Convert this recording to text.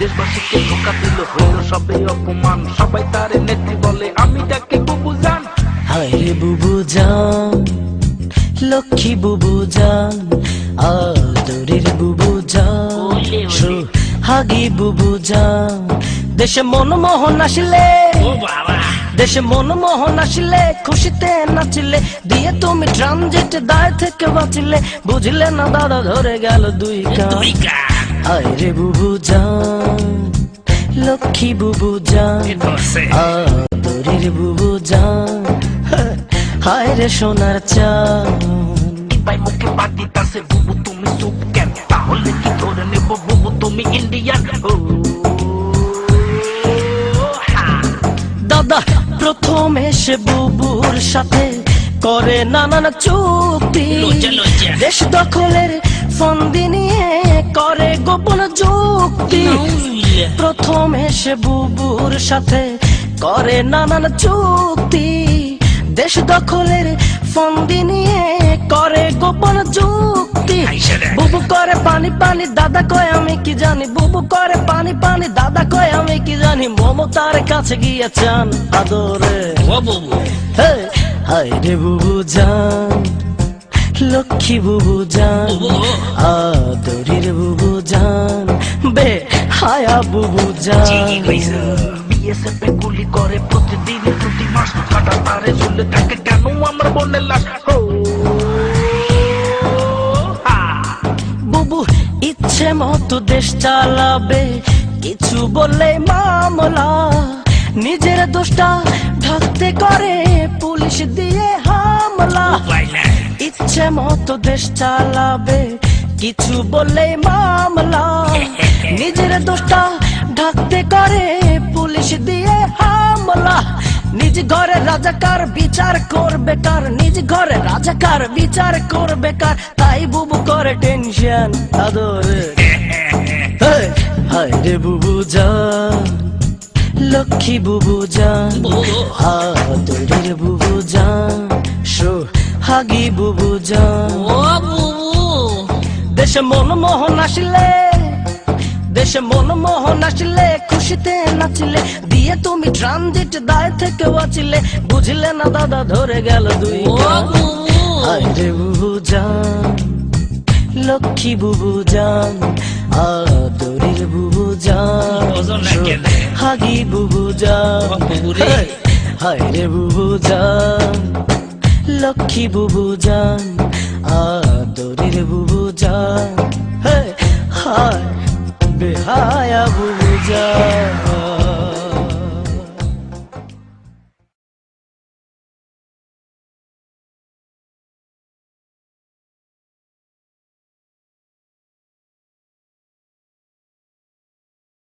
দেশবাসীকে ধোকা দিল হইল সবে অপমান। সবাই তারে নেত্রী বলে আমি তাকে বুবু জান। হায় রে বুবু জান লক্ষ্মী বুবু জান আদরের বুবু জান হাগি বুবু জান। দেশে মনমোহন আসলে দেশে মনমোহন আসলে খুশিতে নাচিলে দিয়ে তুমি ট্রানজিট দায় থেকে বাঁচিলে। বুঝলে না দাদা ধরে গেল দুই কান। হায় রে বুবু জান লক্ষ্মী বুবু জান আদরের বুবু জান হায় রে সোনার চান ভাই মুখে বাদি তাসে বুবু তুমি সুপ কেন? তাহলে কি ধরে নেব বুবু তুমি ইন্ডিয়ান। দাদা প্রথম এসে বুবুর সাথে করে নানান চুক্তি। দেশ দখলের ফন্দি নিয়ে করে গোপন যুক্তি। প্রথম এসে বুবুর সাথে করে নানান চুক্তি। দেশ দখলের ফন্দি নিয়ে করে গোপন যুক্তি। বুবু করে পানি পানি দাদা কয় আমি কি জানি? বুবু করে পানি পানি দাদা কয় আমি কি জানি? মমতার কাছে গিয়ে চান আদরে। হায় রে বুবু জান। লক্ষ্মী বুবু জান আদরের বুবু জান বে হায়া বুবু জান বিএসএফ গুলি করে প্রতিদিন প্রতি মাস কাটা তারে ঝুলে থাকে কেন আমার বোনের লাশ? বুবু ইচ্ছে মতো দেশ চালাবে কিছু বললে মামলা। নিজের দোষটা ঢাকতে করে পুলিশ দিয়ে ইচ্ছে মতো দেশ চালাবে। কিছু বললে মামলা। নিজের দোষটা ঢাকতে করে পুলিশ দিয়ে হামলা। নিজ ঘরে রাজাকার বিচার করবে কার? নিজ ঘরে রাজাকার বিচার করবে কার? তাই বুবু করে টেনশন আদরে। হায় রে বুবু জান। লক্ষ্মী বুবু জান। আদরের বুবু জান। শো হাগি বুবু দেশে মনমোহন আসলে দেশে মনমোহন আসলে খুশিতে নাচিলে দিয়ে তুমি ট্রানজিট দায় থেকে বাঁচিলে। বুঝলে না দাদা ধরে গেল দুই কান। হায় রে বুবু জান লক্ষ্মী বুবু জান আদরের বুবু জান হাগি বুবু জান। হেই, হায় রে বুবু জান লক্ষ্মী বুবু জান আদরের বুবু জান